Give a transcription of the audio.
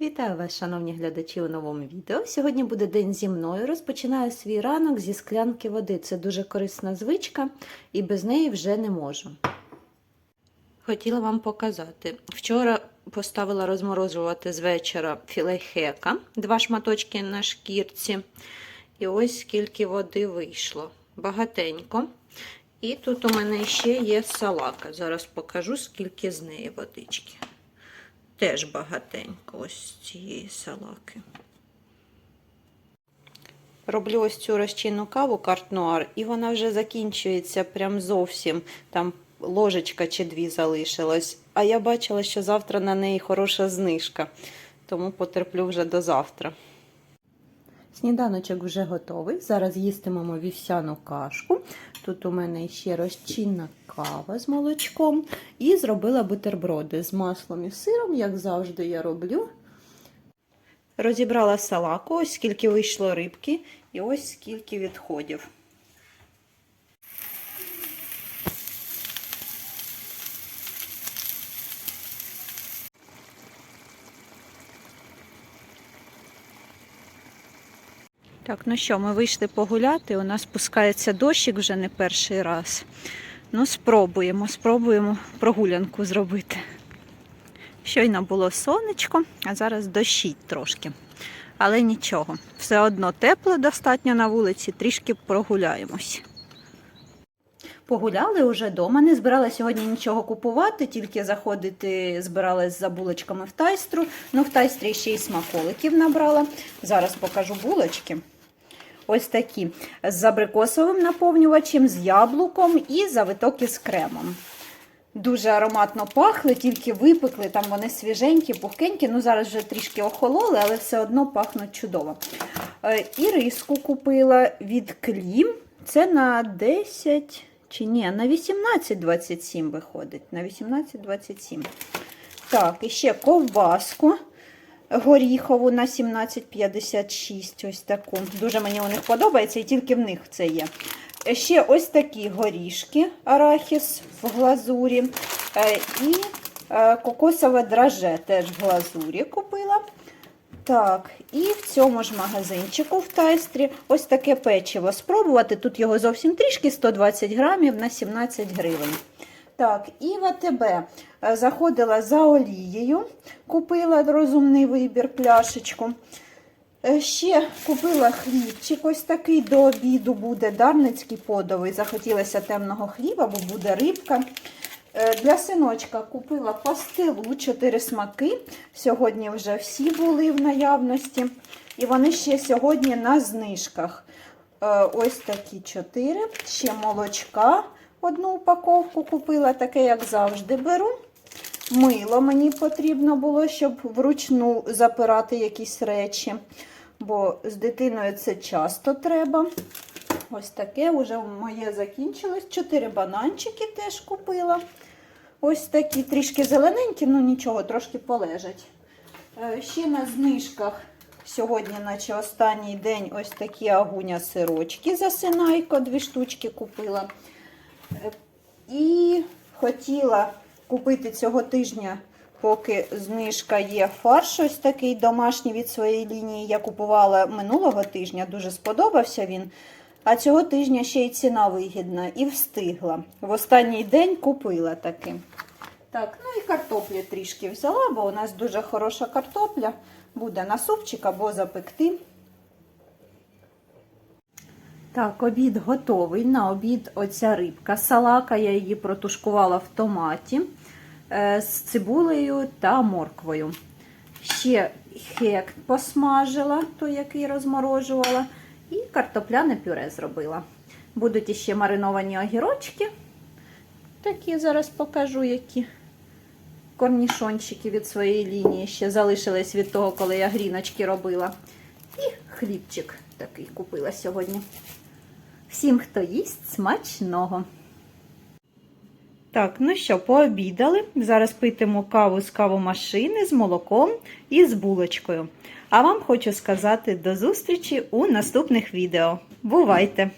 Вітаю вас, шановні глядачі, у новому відео. Сьогодні буде день зі мною. Розпочинаю свій ранок зі склянки води. Це дуже корисна звичка, і без неї вже не можу. Хотіла вам показати. Вчора поставила розморожувати з вечора філе хека, два шматочки на шкірці. І ось скільки води вийшло. Багатенько. І тут у мене ще є салака. Зараз покажу, скільки з неї водички. Теж багатенько ось цієї салаки. Роблю ось цю розчинну каву картнуар, і вона вже закінчується прям зовсім. Там ложечка чи дві залишилась. А я бачила, що завтра на неї хороша знижка, тому потерплю вже до завтра. Сніданочок вже готовий. Зараз їстимемо вівсяну кашку. Тут у мене ще розчинна кава з молочком. І зробила бутерброди з маслом і сиром, як завжди я роблю. Розібрала салаку, ось скільки вийшло рибки, і ось скільки відходів. Так, ну що, ми вийшли погуляти. У нас спускається дощик вже не перший раз. Ну, спробуємо, спробуємо прогулянку зробити. Щойно було сонечко, а зараз дощить трошки. Але нічого, все одно тепло достатньо на вулиці, трішки прогуляємось. Погуляли вже вдома, не збирала сьогодні нічого купувати, тільки заходити збиралась за булочками в тайстру. Ну, в тайстрі ще й смаколиків набрала. Зараз покажу булочки. Ось такі з абрикосовим наповнювачем, з яблуком і завиток із кремом. Дуже ароматно пахли, тільки випекли, там вони свіженькі, пухкенькі. Ну, зараз вже трішки охололи, але все одно пахнуть чудово. Е, І риску купила від Клім. Це на 10 чи ні, на 18,27 виходить. На 18,27. Так, і ще ковбаску горіхову на 17,56. Ось таку. Дуже мені у них подобається, і тільки в них це є. Ще ось такі горішки, арахіс в глазурі. Е, І е, кокосове драже теж в глазурі купила. Так, і в цьому ж магазинчику в тайстрі ось таке печиво спробувати. Тут його зовсім трішки 120 грамів на 17 гривень. Так, і в АТБ заходила за олією, купила розумний вибір пляшечку. Е, Ще купила хлібчик, ось такий до обіду буде дарницький подовий. Захотілося темного хліба, бо буде рибка. Е, Для синочка купила пастилу, 4 смаки. Сьогодні вже всі були в наявності. І вони ще сьогодні на знижках. Е, Ось такі 4. Ще молочка. Одну упаковку купила, таке, як завжди, беру. Мило мені потрібно було, щоб вручну запирати якісь речі. Бо з дитиною це часто треба. Ось таке вже моє закінчилось. Чотири бананчики теж купила. Ось такі трішки зелененькі, ну нічого, трошки полежать. Е, Ще на знижках сьогодні, наче останній день, ось такі агуня сирочки за Синайко, дві штучки купила. Е, І хотіла купити цього тижня, поки знижка є фарш, ось такий домашній від своєї лінії. Я купувала минулого тижня, дуже сподобався він. А цього тижня ще й ціна вигідна і встигла. В останній день купила таки. Так, ну і картоплі трішки взяла, бо у нас дуже хороша картопля. Буде на супчик або запекти. Так, обід готовий. На обід оця рибка. Салака, я її протушкувала в томаті е, з цибулею та морквою. Ще хек посмажила, той, який розморожувала, і картопляне пюре зробила. Будуть іще мариновані огірочки. Такі зараз покажу, які корнішончики від своєї лінії ще залишились від того, коли я гріночки робила. І хлібчик такий купила сьогодні. Всім, хто їсть, смачного. Так, ну що, пообідали. Зараз питимо каву з кавомашини з молоком і з булочкою. А вам хочу сказати до зустрічі у наступних відео. Бувайте!